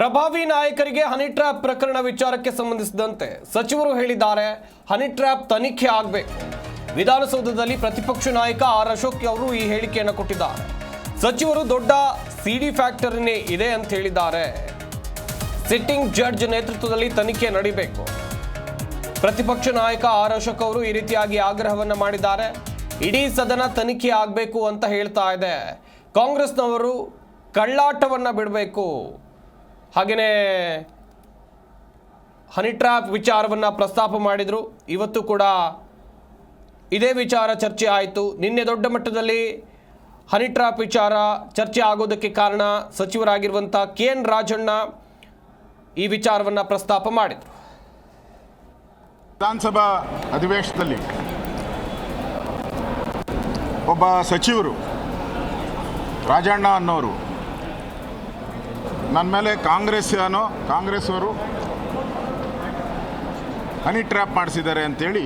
ಪ್ರಭಾವಿ ನಾಯಕರಿಗೆ honey trap ಪ್ರಕರಣ ವಿಚಾರಕ್ಕೆ ಸಂಬಂಧಿಸಿದಂತೆ ಸಚಿವರು ಹೇಳಿದ್ದಾರೆ ಹನಿ ಟ್ರ್ಯಾಪ್ ತನಿಖೆ ಆಗಬೇಕು. ವಿಧಾನಸೌಧದಲ್ಲಿ ಪ್ರತಿಪಕ್ಷ ನಾಯಕ ಆರ್ ಅಶೋಕ್ ಅವರು ಈ ಹೇಳಿಕೆಯನ್ನು ಕೊಟ್ಟಿದ್ದಾರೆ. ಸಚಿವರು ದೊಡ್ಡ ಸಿಡಿ ಫ್ಯಾಕ್ಟರಿನೇ ಇದೆ ಅಂತ ಹೇಳಿದ್ದಾರೆ. ಸಿಟ್ಟಿಂಗ್ ಜಡ್ಜ್ ನೇತೃತ್ವದಲ್ಲಿ ತನಿಖೆ ನಡೀಬೇಕು. ಪ್ರತಿಪಕ್ಷ ನಾಯಕ ಆರ್ ಅಶೋಕ್ ಅವರು ಈ ರೀತಿಯಾಗಿ ಆಗ್ರಹವನ್ನು ಮಾಡಿದ್ದಾರೆ. ಇಡೀ ಸದನ ತನಿಖೆ ಆಗಬೇಕು ಅಂತ ಹೇಳ್ತಾ ಇದೆ. ಕಾಂಗ್ರೆಸ್ನವರು ಕಳ್ಳಾಟವನ್ನು ಬಿಡಬೇಕು. ಹಾಗೆಯೇ ಹನಿ ಟ್ರ್ಯಾಪ್ ವಿಚಾರವನ್ನ ಪ್ರಸ್ತಾಪ ಮಾಡಿದರು. ಇವತ್ತು ಕೂಡ ಇದೇ ವಿಚಾರ ಚರ್ಚೆ ಆಯಿತು. ನಿನ್ನೆ ದೊಡ್ಡ ಮಟ್ಟದಲ್ಲಿ ಹನಿ ಟ್ರ್ಯಾಪ್ ವಿಚಾರ ಚರ್ಚೆ ಆಗೋದಕ್ಕೆ ಕಾರಣ ಸಚಿವರಾಗಿರುವಂಥ ಕೆ ಎನ್ ರಾಜಣ್ಣ ಈ ವಿಚಾರವನ್ನು ಪ್ರಸ್ತಾಪ ಮಾಡಿದರು. ವಿಧಾನಸಭಾ ಅಧಿವೇಶನದಲ್ಲಿ ಒಬ್ಬ ಸಚಿವರು ರಾಜಣ್ಣ ಅನ್ನೋರು ನನ್ನ ಮೇಲೆ ಕಾಂಗ್ರೆಸ್ ಏನೋ ಕಾಂಗ್ರೆಸ್ಸವರು ಹನಿ ಟ್ರ್ಯಾಪ್ ಮಾಡಿಸಿದ್ದಾರೆ ಅಂತೇಳಿ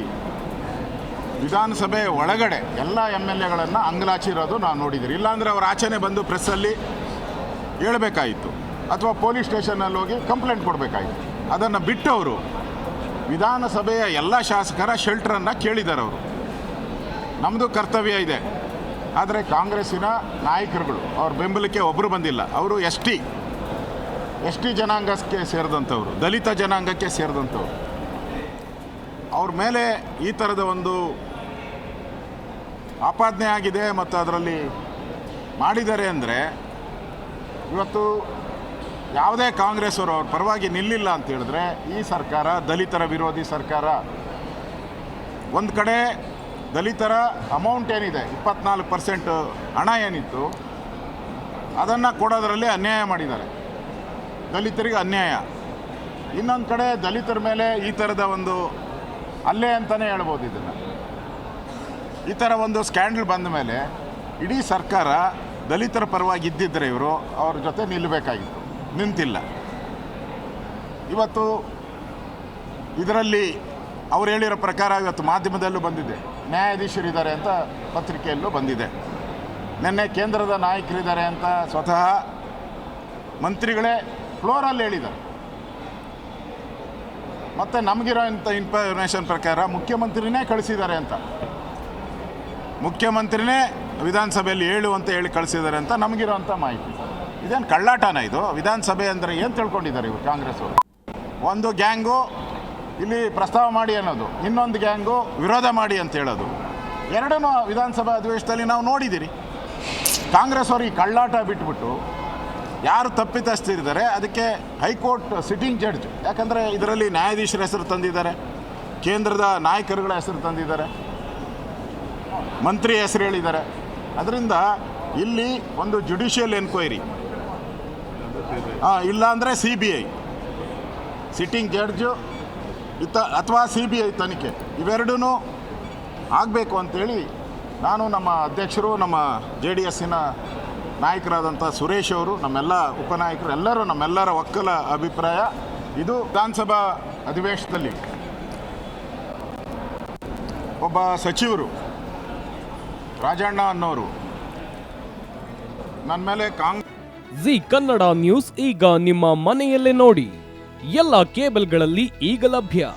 ವಿಧಾನಸಭೆ ಒಳಗಡೆ ಎಲ್ಲ ಎಂ ಎಲ್ ಎಗಳನ್ನು ಅಂಗಲಾಚಿರೋದು ನಾವು ನೋಡಿದ್ದೀರಿ ಇಲ್ಲಾಂದರೆ ಅವ್ರು ಆಚೆನೆ ಬಂದು ಪ್ರೆಸ್ಸಲ್ಲಿ ಹೇಳಬೇಕಾಯಿತು. ಅಥವಾ ಪೊಲೀಸ್ ಸ್ಟೇಷನಲ್ಲಿ ಹೋಗಿ ಕಂಪ್ಲೇಂಟ್ ಕೊಡಬೇಕಾಯಿತು. ಅದನ್ನು ಬಿಟ್ಟವರು ವಿಧಾನಸಭೆಯ ಎಲ್ಲ ಶಾಸಕರ ಶೆಲ್ಟ್ರನ್ನು ಕೇಳಿದ್ದಾರೆ ಅವರು. ನಮ್ಮದು ಕರ್ತವ್ಯ ಇದೆ. ಆದರೆ ಕಾಂಗ್ರೆಸ್ಸಿನ ನಾಯಕರುಗಳು ಅವ್ರ ಬೆಂಬಲಕ್ಕೆ ಒಬ್ಬರು ಬಂದಿಲ್ಲ. ಅವರು ಎಸ್ ಟಿ. ಎಸ್ ಟಿ ಜನಾಂಗಕ್ಕೆ ಸೇರಿದಂಥವ್ರು, ದಲಿತ ಜನಾಂಗಕ್ಕೆ ಸೇರಿದಂಥವ್ರು, ಅವ್ರ ಮೇಲೆ ಈ ಥರದ ಒಂದು ಆಪಾದನೆ ಆಗಿದೆ ಮತ್ತು ಅದರಲ್ಲಿ ಮಾಡಿದ್ದಾರೆ ಅಂದರೆ ಇವತ್ತು ಯಾವುದೇ ಕಾಂಗ್ರೆಸ್ ಅವರು ಅವ್ರ ಪರವಾಗಿ ನಿಲ್ಲಿಲ್ಲ ಅಂತ ಹೇಳಿದ್ರೆ ಈ ಸರ್ಕಾರ, ದಲಿತರ ವಿರೋಧಿ ಸರ್ಕಾರ, ಒಂದು ಕಡೆ ದಲಿತರ ಅಮೌಂಟ್ ಏನಿದೆ, ಇಪ್ಪತ್ನಾಲ್ಕು ಪರ್ಸೆಂಟ್ ಹಣ ಏನಿತ್ತು, ಅದನ್ನು ಕೊಡೋದರಲ್ಲಿ ಅನ್ಯಾಯ ಮಾಡಿದ್ದಾರೆ. ದಲಿತರಿಗೆ ಅನ್ಯಾಯ. ಇನ್ನೊಂದು ಕಡೆ ದಲಿತರ ಮೇಲೆ ಈ ಥರದ ಒಂದು ಅಲ್ಲೇ ಅಂತಲೇ ಹೇಳ್ಬೋದು ಇದನ್ನು. ಈ ಥರ ಒಂದು ಸ್ಕ್ಯಾಂಡಲ್ ಬಂದ ಮೇಲೆ ಇಡೀ ಸರ್ಕಾರ ದಲಿತರ ಪರವಾಗಿ ಇದ್ದಿದ್ದರೆ ಇವರು ಅವ್ರ ಜೊತೆ ನಿಲ್ಲಬೇಕಾಗಿತ್ತು ನಿಂತಿಲ್ಲ. ಇವತ್ತು ಇದರಲ್ಲಿ ಅವ್ರು ಹೇಳಿರೋ ಪ್ರಕಾರ ಇವತ್ತು ಮಾಧ್ಯಮದಲ್ಲೂ ಬಂದಿದೆ. ನ್ಯಾಯಾಧೀಶರಿದ್ದಾರೆ ಅಂತ ಪತ್ರಿಕೆಯಲ್ಲೂ ಬಂದಿದೆ. ನಿನ್ನೆ ಕೇಂದ್ರದ ನಾಯಕರಿದ್ದಾರೆ ಅಂತ ಸ್ವತಃ ಮಂತ್ರಿಗಳೇ ಫ್ಲೋರಲ್ಲಿ ಹೇಳಿದ್ದಾರೆ. ಮತ್ತೆ ನಮಗಿರೋ ಇಂಥ ಇನ್ಫಾರ್ಮೇಷನ್ ಪ್ರಕಾರ ಮುಖ್ಯಮಂತ್ರಿನೇ ಕಳಿಸಿದ್ದಾರೆ ಅಂತ. ಮುಖ್ಯಮಂತ್ರಿನೇ ವಿಧಾನಸಭೆಯಲ್ಲಿ ಹೇಳು ಅಂತ ಹೇಳಿ ಕಳಿಸಿದ್ದಾರೆ ಅಂತ ನಮಗಿರೋಂಥ ಮಾಹಿತಿ. ಇದೇನು ಕಳ್ಳಾಟನ ಇದು? ವಿಧಾನಸಭೆ ಅಂದರೆ ಏನು ತಿಳ್ಕೊಂಡಿದ್ದಾರೆ ಇವರು ಕಾಂಗ್ರೆಸ್ ಅವರು? ಒಂದು ಗ್ಯಾಂಗು ಇಲ್ಲಿ ಪ್ರಸ್ತಾವ ಮಾಡಿ ಅನ್ನೋದು, ಇನ್ನೊಂದು ಗ್ಯಾಂಗು ವಿರೋಧ ಮಾಡಿ ಅಂತ ಹೇಳೋದು. ಎರಡನ್ನೂ ವಿಧಾನಸಭಾ ಅಧಿವೇಶನದಲ್ಲಿ ನಾವು ನೋಡಿದ್ದೀರಿ. ಕಾಂಗ್ರೆಸ್ ಅವರು ಈ ಕಳ್ಳಾಟ ಬಿಟ್ಬಿಟ್ಟು ಯಾರು ತಪ್ಪಿತಸ್ಥರಿದ್ದಾರೆ, ಅದಕ್ಕೆ ಹೈಕೋರ್ಟ್, ಸಿಟ್ಟಿಂಗ್ ಜಡ್ಜ್, ಯಾಕಂದರೆ ಇದರಲ್ಲಿ ನ್ಯಾಯಾಧೀಶರ ಹೆಸರು ತಂದಿದ್ದಾರೆ, ಕೇಂದ್ರದ ನಾಯಕರುಗಳ ಹೆಸರು ತಂದಿದ್ದಾರೆ ಮಂತ್ರಿ ಹೆಸರು ಹೇಳಿದ್ದಾರೆ. ಅದರಿಂದ ಇಲ್ಲಿ ಒಂದು ಜುಡಿಷಿಯಲ್ ಎನ್ಕ್ವೈರಿ ಹಾಂ ಇಲ್ಲಾಂದರೆ C B I sitting judge, ಇತ್ತ, ಅಥವಾ ಸಿ ಬಿ ಐ ತನಿಖೆ. ಇವೆರಡೂ ಆಗಬೇಕು ಅಂತೇಳಿ ನಾನು ನಮ್ಮ ಅಧ್ಯಕ್ಷರು, ನಮ್ಮ ಜೆ ಡಿ ಎಸ್ಸಿನ ನಾಯಕರಾದಂಥ ಸುರೇಶ್ ಅವರು ನಮ್ಮೆಲ್ಲ ಉಪನಾಯಕರು ಎಲ್ಲರೂ ನಮ್ಮೆಲ್ಲರ ಒಕ್ಕಲ ಅಭಿಪ್ರಾಯ ಇದು ವಿಧಾನಸಭಾ ಅಧಿವೇಶನದಲ್ಲಿ. ಒಬ್ಬ ಸಚಿವರು ರಾಜಣ್ಣ ಅನ್ನೋರು ನನ್ನ ಮೇಲೆ ಕಾಂಗ್ರೆಸ್ ಜಿ ಕನ್ನಡ ನ್ಯೂಸ್ ಈಗ ನಿಮ್ಮ ಮನೆಯಲ್ಲೇ ನೋಡಿ. ಎಲ್ಲ ಕೇಬಲ್ಗಳಲ್ಲಿ ಈಗ ಲಭ್ಯ.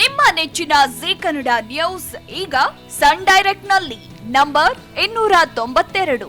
ನಿಮ್ಮ ನೆಚ್ಚಿನ ಜಿ ಕನ್ನಡ ನ್ಯೂಸ್ ಈಗ ಸನ್ ಡೈರೆಕ್ಟ್ನಲ್ಲಿ ನಂಬರ್ ಇನ್ನೂರ ತೊಂಬತ್ತೆರಡು.